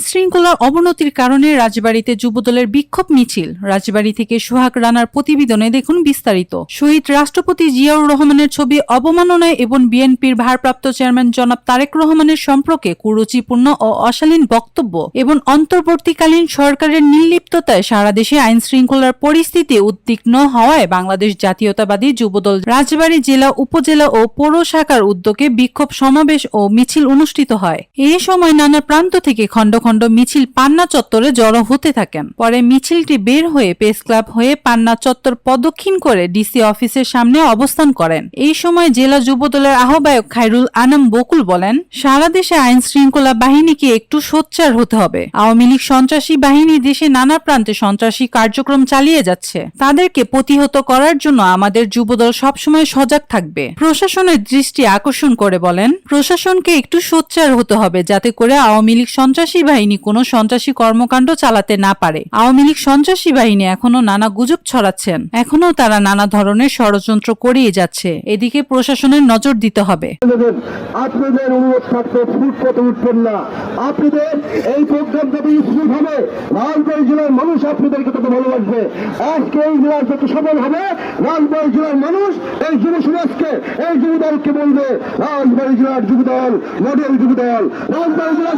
শৃঙ্খলার অবনতির কারণে রাজবাড়ীতে যুবদলের বিক্ষোভ মিছিল। রাজবাড়ী থেকে সোহাগ রানার প্রতিবেদনে দেখুন বিস্তারিত। শহীদ রাষ্ট্রপতি জিয়াউর রহমানের ছবি অবমাননায় এবং বিএনপির ভারপ্রাপ্ত চেয়ারম্যান জনাব তারেক রহমানের সম্পর্কে কুরুচিপূর্ণ ও অশালীন বক্তব্য এবং অন্তর্বর্তীকালীন সরকারের নির্লিপ্ততায় সারা দেশে আইন শৃঙ্খলার পরিস্থিতি উদ্বিগ্ন হওয়ায় বাংলাদেশ জাতীয়তাবাদী যুবদল রাজবাড়ী জেলা, উপজেলা ও পৌর শাখার উদ্যোগে বিক্ষোভ সমাবেশ ও মিছিল অনুষ্ঠিত হয়। এ সময় নানা প্রান্ত থেকে খণ্ড খণ্ড মিছিল পান্না চত্বরে জড়ো হতে থাকেন। পরে মিছিলটি বের হয়ে প্রেস ক্লাব হয়ে পান্না চত্বর প্রদক্ষিণ করে ডিসি অফিসের সামনে অবস্থান করেন। এই সময় জেলা যুবদলের আহ্বায়ক খাইরুল আনাম বকুল বলেন, সারা দেশে আইন শৃঙ্খলা বাহিনীকে একটু সোচ্চার হতে হবে। আওয়ামী লীগ সন্ত্রাসী বাহিনী দেশে নানা প্রান্তে সন্ত্রাসী কার্যক্রম চালিয়ে যাচ্ছে। তাদেরকে প্রতিহত করার জন্য আমাদের যুবদল সবসময় সজাগ থাকবে। প্রশাসনের দৃষ্টি আকর্ষণ করে বলেন, প্রশাসনকে একটু সোচ্চার হতে হবে যাতে করে আওয়ামী লীগ সন্ত্রাসী বাহিনী কোনো সন্ত্রাসী কর্মকাণ্ড চালাতে না পারে। আওয়ামী লীগ সন্ত্রাসী বাহিনী এখনও নানা গুজব ছড়াচ্ছেন। এখনও তারা নানা ধরনের ষড়যন্ত্র করিয়ে যাচ্ছে। এদিকে প্রশাসনের নজর দিতে হবে। আপনাদের অনুরোধ থাকবে ফুটপথে উঠবেন না। আপনাদের এই প্রোগ্রাম যত স্মুথ হবে লালবাড়ি জেলার মানুষ আপনাদেরকে তত ভালোবাসবে? আজকে এই জেলার যত সফল হবে লালবাড়ি জেলার মানুষ এই যুব সমাজকে, এই যুবদলকে বলবে, রাজবাড়ি জেলার যুবদল মডেল যুবদল রাজবাড়ি জেলার